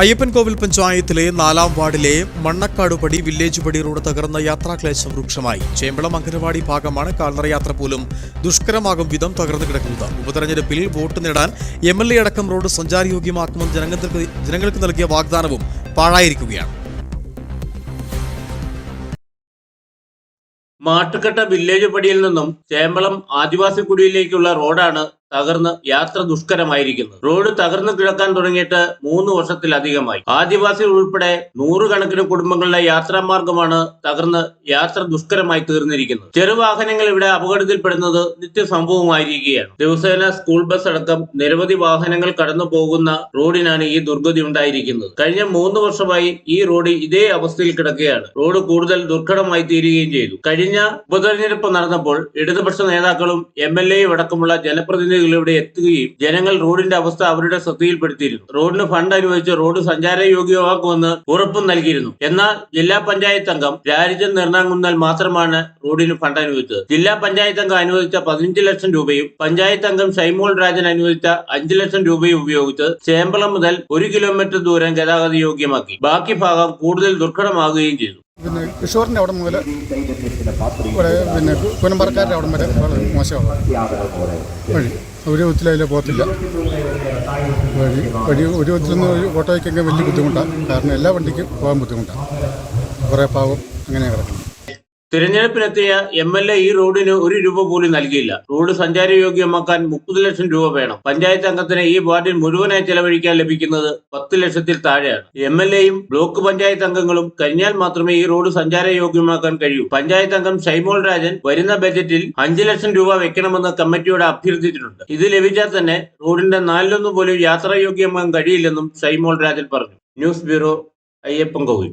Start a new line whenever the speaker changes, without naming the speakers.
അയ്യപ്പൻകോവിൽ പഞ്ചായത്തിലെ നാലാം വാർഡിലെ മണ്ണക്കാടുപടി വില്ലേജ് പടി റോഡ് തകർന്ന യാത്രാക്ലേശം രൂക്ഷമായി. ചേമ്പളം അംഗനവാടി ഭാഗമാണ് കാൽനട യാത്ര പോലും ദുഷ്കരമാകും വിധം തകർന്നു കിടക്കുന്നത്. ഉപതെരഞ്ഞെടുപ്പിൽ വോട്ട് നേടാൻ എം എൽ എ അടക്കം റോഡ് സഞ്ചാരയോഗ്യമാക്കുമെന്ന് ജനങ്ങൾക്ക് ജനങ്ങൾക്ക് നൽകിയ വാഗ്ദാനവും പാഴായിരിക്കുകയാണ്.
മാട്ടുക്കട്ട വില്ലേജ് പടിയിൽ നിന്നും ചേമ്പളം ആദിവാസി കുടിയിലേക്കുള്ള റോഡാണ് തകർന്ന് യാത്ര ദുഷ്കരമായിരിക്കുന്നത് റോഡ് തകർന്നു കിടക്കാൻ തുടങ്ങിയിട്ട് മൂന്ന് വർഷത്തിലധികമായി. ആദിവാസികൾ ഉൾപ്പെടെ നൂറുകണക്കിന് കുടുംബങ്ങളുടെ യാത്രാമാർഗമാണ് തകർന്ന് യാത്ര ദുഷ്കരമായി തീർന്നിരിക്കുന്നത്. ചെറുവാഹനങ്ങൾ ഇവിടെ അപകടത്തിൽപ്പെടുന്നത് നിത്യസംഭവമായിരിക്കുകയാണ്. ദിവസേന സ്കൂൾ ബസ് അടക്കം നിരവധി വാഹനങ്ങൾ കടന്നു പോകുന്ന റോഡിനാണ് ഈ ദുർഗതി ഉണ്ടായിരിക്കുന്നത്. കഴിഞ്ഞ മൂന്ന് വർഷമായി ഈ റോഡ് ഇതേ അവസ്ഥയിൽ കിടക്കുകയാണ്. റോഡ് കൂടുതൽ ദുർഘടമായി തീരുകയും ചെയ്തു. കഴിഞ്ഞ ഉപതെരഞ്ഞെടുപ്പ് നടന്നപ്പോൾ ഇടതുപക്ഷ നേതാക്കളും എം എൽ എയും അടക്കമുള്ള ജനപ്രതിനിധികൾ ഇവിടെ എത്തുകയും ജനങ്ങൾ റോഡിന്റെ അവസ്ഥ അവരുടെ ശ്രദ്ധയിൽപ്പെടുത്തിയിരുന്നു. റോഡിന് ഫണ്ട് അനുവദിച്ച് റോഡ് സഞ്ചാരയോഗ്യമാക്കുമെന്ന് ഉറപ്പും നൽകിയിരുന്നു. എന്നാൽ ജില്ലാ പഞ്ചായത്ത് അംഗം രാജ്യം നിർണാങ്കുന്നൽ മാത്രമാണ് റോഡിന് ഫണ്ട് അനുവദിച്ചത്. ജില്ലാ പഞ്ചായത്ത് അംഗം അനുവദിച്ച പതിനഞ്ച് ലക്ഷം രൂപയും പഞ്ചായത്ത് അംഗം ഷൈമോൾ രാജൻ അനുവദിച്ച അഞ്ച് ലക്ഷം രൂപയും ഉപയോഗിച്ച് ചേമ്പളം മുതൽ ഒരു കിലോമീറ്റർ ദൂരം ഗതാഗത യോഗ്യമാക്കി ബാക്കി ഭാഗം കൂടുതൽ ദുർഘടമാകുകയും ചെയ്തു.
പിന്നെ കിഷോറിന്റെ അവിടെ മുതൽ ഇവിടെ പിന്നെ കുനമ്പറക്കാരുടെ അവിടെ വരെ വളരെ മോശമാണ്. വഴി. ഒരു വിധത്തിൽ അതിൽ പോകത്തില്ല. വഴി. വഴി ഒരു വിധത്തിലൊന്നും ഒരു ഓട്ടോയ്ക്കൊക്കെ വലിയ ബുദ്ധിമുട്ടാണ്. കാരണം എല്ലാ വണ്ടിക്കും പോകാൻ ബുദ്ധിമുട്ടാണ്. കുറേ പാവം അങ്ങനെ കിടക്കുന്നു
തിരഞ്ഞെടുപ്പിനെത്തിയ എം എൽ എ ഈ റോഡിന് ഒരു രൂപ പോലും നൽകിയില്ല. റോഡ് സഞ്ചാരയോഗ്യമാക്കാൻ മുപ്പത് ലക്ഷം രൂപ വേണം. പഞ്ചായത്ത് അംഗത്തിന് ഈ വാർഡിൽ മുഴുവനായി ചെലവഴിക്കാൻ ലഭിക്കുന്നത് പത്ത് ലക്ഷത്തിൽ താഴെയാണ്. എം എൽ എയും ബ്ലോക്ക് പഞ്ചായത്ത് അംഗങ്ങളും കഴിഞ്ഞാൽ മാത്രമേ ഈ റോഡ് സഞ്ചാരയോഗ്യമാക്കാൻ കഴിയൂ. പഞ്ചായത്ത് അംഗം ഷൈമോൾ രാജൻ വരുന്ന ബജറ്റിൽ അഞ്ച് ലക്ഷം രൂപ വെക്കണമെന്ന് കമ്മിറ്റിയോട് അഭ്യർത്ഥിച്ചിട്ടുണ്ട്. ഇത് ലഭിച്ചാൽ തന്നെ റോഡിന്റെ നാലിലൊന്നും പോലും യാത്രായോഗ്യമാകാൻ കഴിയില്ലെന്നും ഷൈമോൾ രാജൻ പറഞ്ഞു. News bureau Ayyappan Kovil.